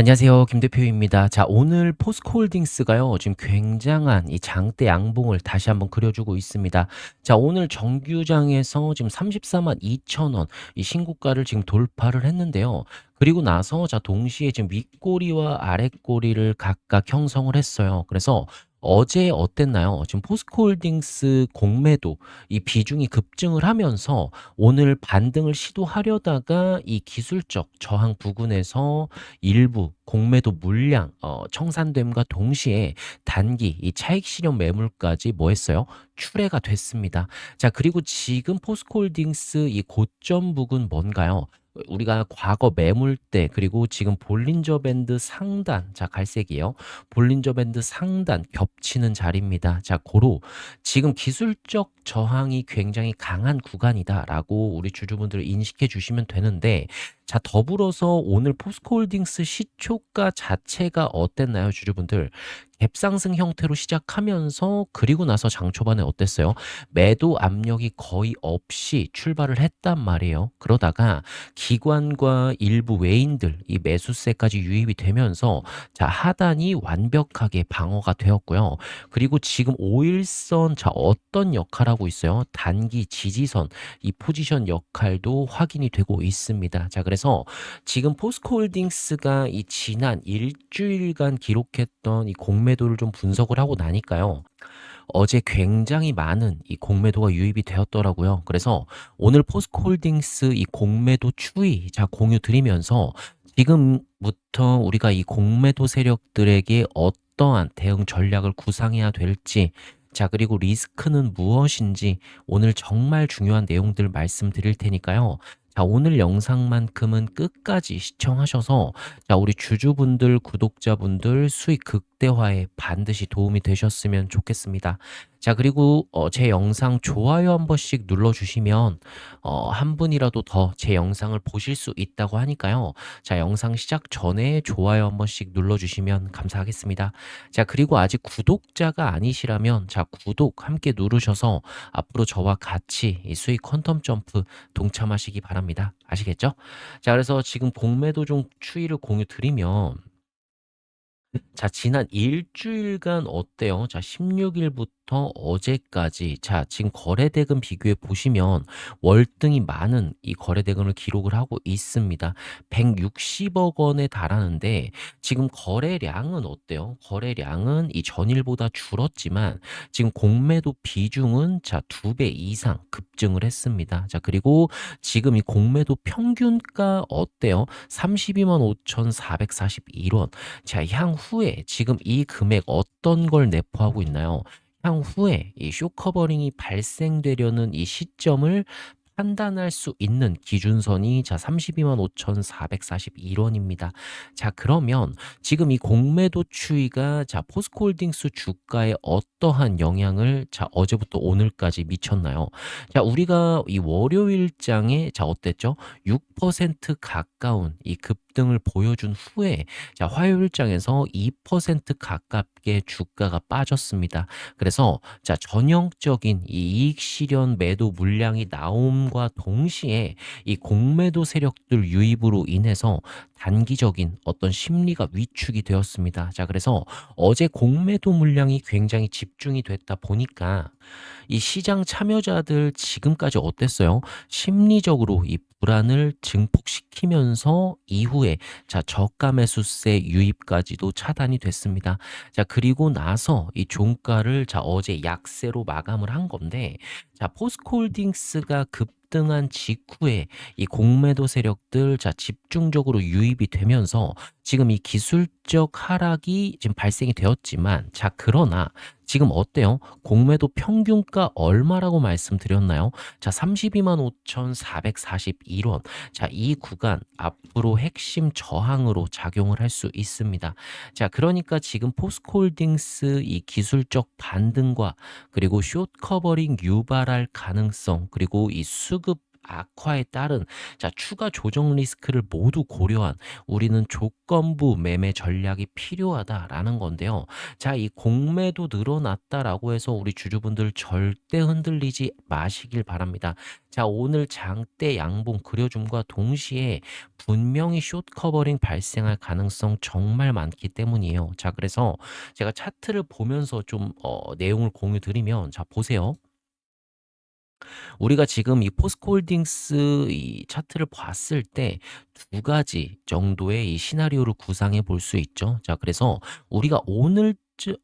안녕하세요. 김 대표입니다. 자, 오늘 포스코홀딩스가요. 지금 굉장한 이 장대 양봉을 다시 한번 그려주고 있습니다. 자, 오늘 정규장에서 지금 34만 2천 원 이 신고가를 지금 돌파를 했는데요. 그리고 나서 자, 동시에 지금 윗꼬리와 아랫꼬리를 각각 형성을 했어요. 그래서 어제 어땠나요? 지금 포스코홀딩스 공매도 이 비중이 급증을 하면서 오늘 반등을 시도하려다가 이 기술적 저항 부근에서 일부 공매도 물량 어, 청산됨과 동시에 단기 이 차익 실현 매물까지 뭐 했어요? 출회가 됐습니다. 자, 그리고 지금 포스코홀딩스 이 고점 부근 뭔가요? 우리가 과거 매물대 그리고 지금 볼린저 밴드 상단 자 갈색이에요. 볼린저 밴드 상단 겹치는 자리입니다. 자 고로 지금 기술적 저항이 굉장히 강한 구간이다라고 우리 주주분들 인식해 주시면 되는데 자 더불어서 오늘 포스코홀딩스 시초가 자체가 어땠나요 주주분들? 갭상승 형태로 시작하면서 그리고 나서 장 초반에 어땠어요? 매도 압력이 거의 없이 출발을 했단 말이에요. 그러다가 기관과 일부 외인들 이 매수세까지 유입이 되면서 자 하단이 완벽하게 방어가 되었고요. 그리고 지금 5일선 자 어떤 역할하고 있어요? 단기 지지선 이 포지션 역할도 확인이 되고 있습니다. 자 그래서 지금 포스코홀딩스가 이 지난 일주일간 기록했던 이 공매 도를 좀 분석을 하고 나니까요. 어제 굉장히 많은 이 공매도가 유입이 되었더라고요. 그래서 오늘 포스코홀딩스 이 공매도 추이 자 공유 드리면서 지금부터 우리가 이 공매도 세력들에게 어떠한 대응 전략을 구상해야 될지 자, 그리고 리스크는 무엇인지 오늘 정말 중요한 내용들 말씀드릴 테니까요. 자, 오늘 영상만큼은 끝까지 시청하셔서 자, 우리 주주분들, 구독자분들 수익 극대화에 반드시 도움이 되셨으면 좋겠습니다. 자, 그리고 어, 제 영상 좋아요 한 번씩 눌러주시면 어, 한 분이라도 더 제 영상을 보실 수 있다고 하니까요. 자, 영상 시작 전에 좋아요 한 번씩 눌러주시면 감사하겠습니다. 자, 그리고 아직 구독자가 아니시라면 자, 구독 함께 누르셔서 앞으로 저와 같이 이 수익 퀀텀 점프 동참하시기 바랍니다. 아시겠죠? 자, 그래서 지금 공매도 좀 추이를 공유 드리면 자, 지난 일주일간 어때요? 자, 16 일부터 어제까지. 자, 지금 거래대금 비교해 보시면 월등히 많은 이 거래대금을 기록을 하고 있습니다. 160 억 원에 달하는데 지금 거래량은 어때요? 거래량은 이 전일보다 줄었지만 지금 공매도 비중은 자, 두배 이상 급증을 했습니다. 자, 그리고 지금 이 공매도 평균가 어때요? 32만 5,441원. 자, 향후 에 지금 이 금액 어떤 걸 내포하고 있나요? 향후에 이 쇼커버링이 발생되려는 이 시점을 판단할 수 있는 기준선이 자 32만 5,441원입니다. 자 그러면 지금 이 공매도 추이가 자 포스코홀딩스 주가에 어떠한 영향을 자 어제부터 오늘까지 미쳤나요? 자 우리가 이 월요일장에 자 어땠죠? 6% 가까운 이 급등을 보여준 후에 자 화요일장에서 2% 가깝게 주가가 빠졌습니다. 그래서 자 전형적인 이 이익 실현 매도 물량이 나옴 과 동시에 이 공매도 세력들 유입으로 인해서 단기적인 어떤 심리가 위축이 되었습니다. 자, 그래서 어제 공매도 물량이 굉장히 집중이 됐다 보니까 이 시장 참여자들 지금까지 어땠어요? 심리적으로 이 불안을 증폭시키면서 이후에 자 저가 매수세 유입까지도 차단이 됐습니다. 자 그리고 나서 이 종가를 자 어제 약세로 마감을 한 건데 자 포스코홀딩스가 급 등한 직후에 이 공매도 세력들 자 집중적으로 유입이 되면서 지금 이 기술적 하락이 지금 발생이 되었지만 자 그러나 지금 어때요? 공매도 평균가 얼마라고 말씀드렸나요? 자, 32만 5,441원. 자, 이 구간 앞으로 핵심 저항으로 작용을 할 수 있습니다. 자, 그러니까 지금 포스코홀딩스 이 기술적 반등과 그리고 숏 커버링 유발할 가능성 그리고 이 수급 악화에 따른 자 추가 조정 리스크를 모두 고려한 우리는 조건부 매매 전략이 필요하다라는 건데요. 자, 이 공매도 늘어났다라고 해서 우리 주주분들 절대 흔들리지 마시길 바랍니다. 자, 오늘 장대 양봉 그려줌과 동시에 분명히 숏 커버링 발생할 가능성 정말 많기 때문이에요. 자, 그래서 제가 차트를 보면서 좀 어, 내용을 공유 드리면 자, 보세요. 우리가 지금 이 포스코홀딩스 이 차트를 봤을 때두 가지 정도의 이 시나리오를 구상해 볼 수 있죠. 자, 그래서 우리가 오늘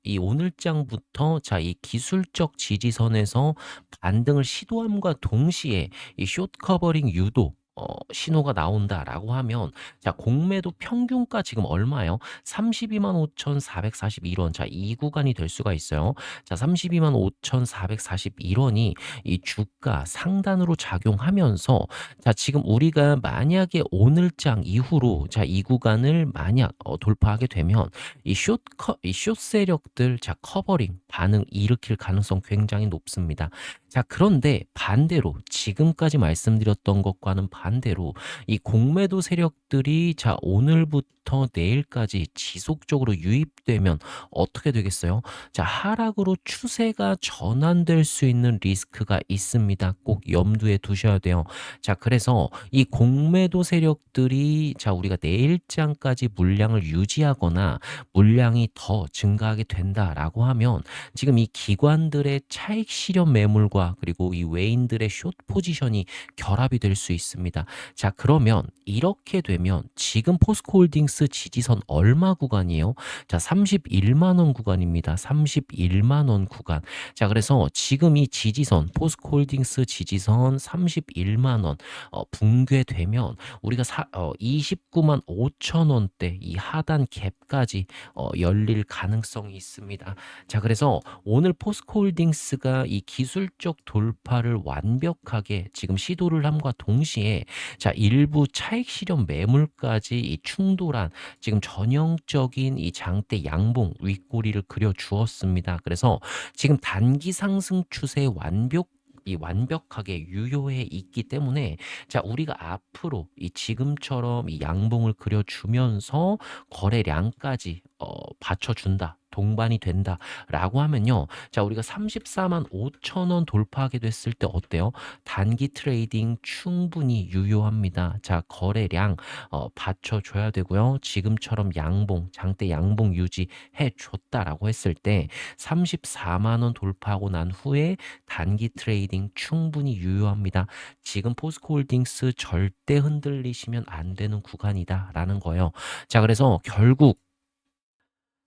이 오늘장부터 자, 이 기술적 지지선에서 반등을 시도함과 동시에 이 숏 커버링 유도 어, 신호가 나온다라고 하면 자 공매도 평균가 지금 얼마예요? 32만 5,441 원. 자, 이 구간이 될 수가 있어요. 자, 32만 5,441 원이 이 주가 상단으로 작용하면서 자, 지금 우리가 만약에 오늘장 이후로 자, 이 구간을 만약 어, 돌파하게 되면 이 숏 커 이숏 세력들 자, 커버링 반응 일으킬 가능성 굉장히 높습니다. 자, 그런데 반대로 지금까지 말씀드렸던 것과는 반대로 이 공매도 세력들이 자, 오늘부터 내일까지 지속적으로 유입되면 어떻게 되겠어요? 자, 하락으로 추세가 전환될 수 있는 리스크가 있습니다. 꼭 염두에 두셔야 돼요. 자, 그래서 이 공매도 세력들이 자, 우리가 내일장까지 물량을 유지하거나 물량이 더 증가하게 된다라고 하면 지금 이 기관들의 차익 실현 매물과 그리고 이 외인들의 숏 포지션이 결합이 될 수 있습니다. 자, 그러면 이렇게 되면 지금 포스코홀딩스 지지선 얼마 구간이에요? 자, 31만 원 구간입니다. 31만 원 구간. 자, 그래서 지금 이 지지선 포스코홀딩스 지지선 31만 원 어, 붕괴되면 우리가 사, 어, 29만 5천 원대 이 하단 갭까지 어, 열릴 가능성이 있습니다. 자, 그래서 오늘 포스코홀딩스가 이 기술적 돌파를 완벽하게 지금 시도를 함과 동시에 자, 일부 차익 실현 매물까지 이 충돌한 지금 전형적인 이 장대 양봉 윗꼬리를 그려 주었습니다. 그래서 지금 단기 상승 추세 완벽 이 완벽하게 유효해 있기 때문에 자 우리가 앞으로 이 지금처럼 이 양봉을 그려주면서 거래량까지 어, 받쳐준다. 동반이 된다라고 하면요. 자, 우리가 34만 5천 원 돌파하게 됐을 때 어때요? 단기 트레이딩 충분히 유효합니다. 자, 거래량 어, 받쳐줘야 되고요. 지금처럼 양봉, 장대 양봉 유지해 줬다라고 했을 때 34만 원 돌파하고 난 후에 단기 트레이딩 충분히 유효합니다. 지금 포스코홀딩스 절대 흔들리시면 안 되는 구간이다라는 거예요. 자, 그래서 결국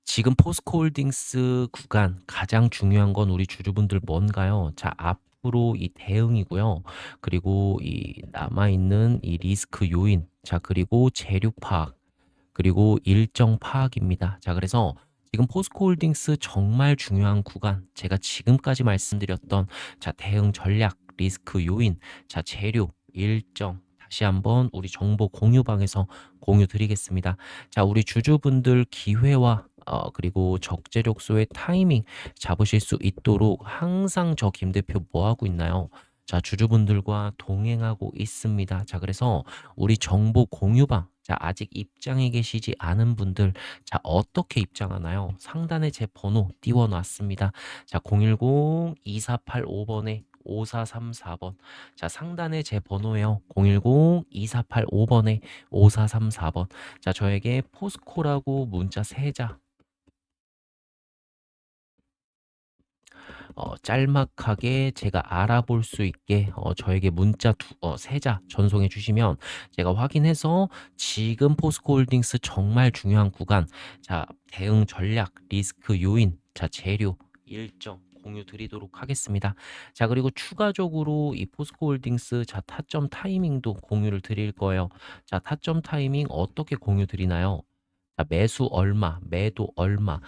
지금 포스코홀딩스 구간 가장 중요한 건 우리 주주분들 뭔가요? 자, 앞으로 이 대응이고요. 그리고 이 남아 있는 이 리스크 요인, 자, 그리고 재료 파악, 그리고 일정 파악입니다. 자, 그래서 지금 포스코홀딩스 정말 중요한 구간, 제가 지금까지 말씀드렸던 자, 대응 전략, 리스크 요인, 자, 재료, 일정, 다시 한번 우리 정보 공유방에서 공유 드리겠습니다. 자, 우리 주주분들 기회와 어, 그리고 적재력소의 타이밍 잡으실 수 있도록 항상 저 김 대표 뭐 하고 있나요? 자, 주주분들과 동행하고 있습니다. 자, 그래서 우리 정보 공유방 자, 아직 입장에 계시지 않은 분들, 자, 어떻게 입장하나요? 상단에 제 번호 띄워놨습니다. 자, 010-2485번에 5434번. 자, 상단에 제 번호예요. 010-2485번에 5434번. 자, 저에게 포스코라고 문자 3자 어, 짤막하게 제가 알아볼 수 있게 어, 저에게 문자 두, 어, 세자 전송해 주시면 제가 확인해서 지금 포스코홀딩스 정말 중요한 구간 자 대응 전략 리스크 요인 자 재료 일정 공유 드리도록 하겠습니다. 자 그리고 추가적으로 이 포스코 홀딩스 자 타점 타이밍도 공유를 드릴 거예요. 자 타점 타이밍 어떻게 공유 드리나요? 자 매수 얼마, 매도 얼마,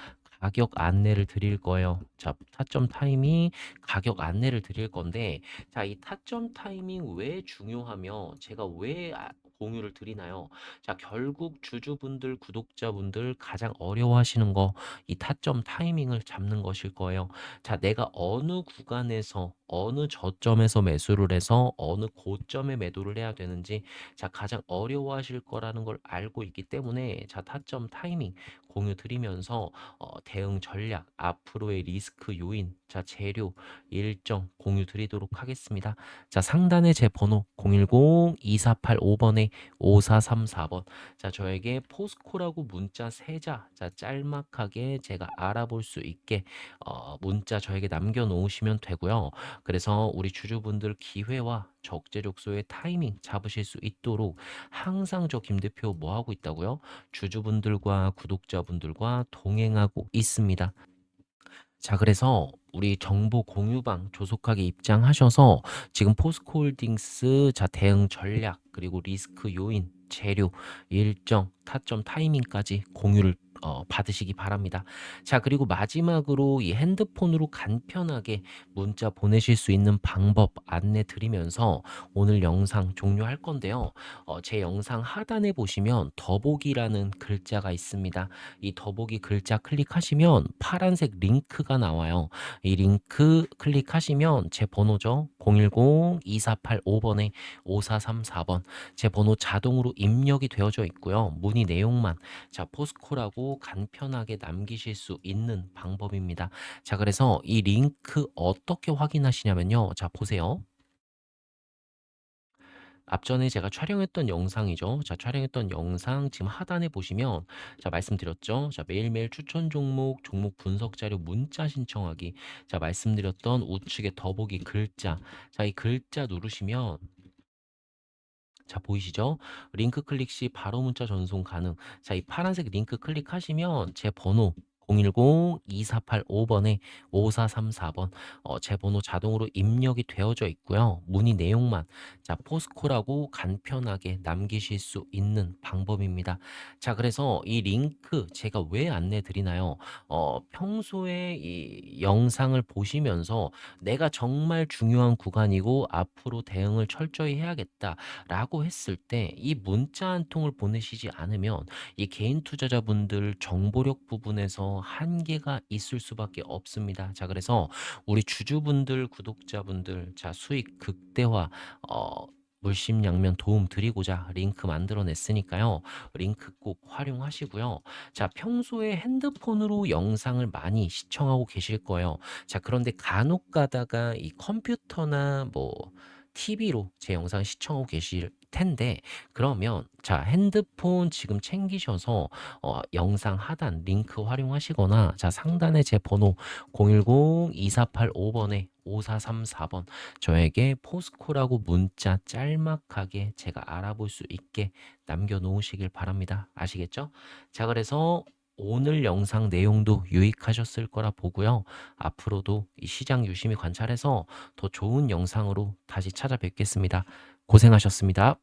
가격 안내를 드릴 거예요. 자, 타점 타이밍 가격 안내를 드릴 건데, 자, 이 타점 타이밍 왜 중요하며 제가 왜 아, 공유를 드리나요? 자, 결국 주주분들, 구독자분들 가장 어려워하시는 거 이 타점 타이밍을 잡는 것일 거예요. 자, 내가 어느 구간에서 어느 저점에서 매수를 해서 어느 고점에 매도를 해야 되는지 자, 가장 어려워하실 거라는 걸 알고 있기 때문에 자, 타점 타이밍 공유 드리면서 어, 대응 전략, 앞으로의 리스크 요인, 자, 재료 일정 공유 드리도록 하겠습니다. 자, 상단에 제 번호 010-2485번에 5434번. 자, 저에게 포스코라고 문자 세자 자, 짤막하게 제가 알아볼 수 있게 어, 문자 저에게 남겨 놓으시면 되고요. 그래서 우리 주주분들 기회와 적재적소의 타이밍 잡으실 수 있도록 항상 저 김 대표 뭐 하고 있다고요? 주주분들과 구독자분들과 동행하고 있습니다. 자, 그래서 우리 정보 공유방 조속하게 입장하셔서 지금 포스코홀딩스 자 대응 전략 그리고 리스크 요인 재료 일정 타점 타이밍까지 공유를 어, 받으시기 바랍니다. 자 그리고 마지막으로 이 핸드폰으로 간편하게 문자 보내실 수 있는 방법 안내 드리면서 오늘 영상 종료할 건데요. 어, 제 영상 하단에 보시면 더보기라는 글자가 있습니다. 이 더보기 글자 클릭하시면 파란색 링크가 나와요. 이 링크 클릭하시면 제 번호죠. 010-2485번에 5434번 제 번호 자동으로 입력이 되어져 있고요. 문의 내용만 자 포스코라고 간편하게 남기실 수 있는 방법입니다. 자 그래서 이 링크 어떻게 확인하시냐면요. 자 보세요. 앞전에 제가 촬영했던 영상이죠. 자, 촬영했던 영상 지금 하단에 보시면 자, 말씀드렸죠. 자, 매일매일 추천 종목, 종목 분석 자료 문자 신청하기. 자, 말씀드렸던 우측에 더보기 글자. 자, 이 글자 누르시면 자, 보이시죠? 링크 클릭 시 바로 문자 전송 가능. 자, 이 파란색 링크 클릭하시면 제 번호 010-2485번에 5434번 어, 제 번호 자동으로 입력이 되어져 있고요. 문의 내용만 자 포스코라고 간편하게 남기실 수 있는 방법입니다. 자 그래서 이 링크 제가 왜 안내 드리나요? 어, 평소에 이 영상을 보시면서 내가 정말 중요한 구간이고 앞으로 대응을 철저히 해야겠다라고 했을 때 이 문자 한 통을 보내시지 않으면 이 개인 투자자분들 정보력 부분에서 한계가 있을 수밖에 없습니다. 자, 그래서 우리 주주분들, 구독자분들, 자, 수익 극대화, 어, 물심양면 도움 드리고자 링크 만들어냈으니까요. 링크 꼭 활용하시고요. 자, 평소에 핸드폰으로 영상을 많이 시청하고 계실 거예요. 자, 그런데 간혹 가다가 이 컴퓨터나 뭐 TV로 제 영상 시청하고 계실 텐데 그러면 자 핸드폰 지금 챙기셔서 어, 영상 하단 링크 활용하시거나 자 상단에 제 번호 010-2485번에 5434번 저에게 포스코라고 문자 짤막하게 제가 알아볼 수 있게 남겨 놓으시길 바랍니다. 아시겠죠? 자 그래서 오늘 영상 내용도 유익하셨을 거라 보고요. 앞으로도 이 시장 유심히 관찰해서 더 좋은 영상으로 다시 찾아뵙겠습니다. 고생하셨습니다.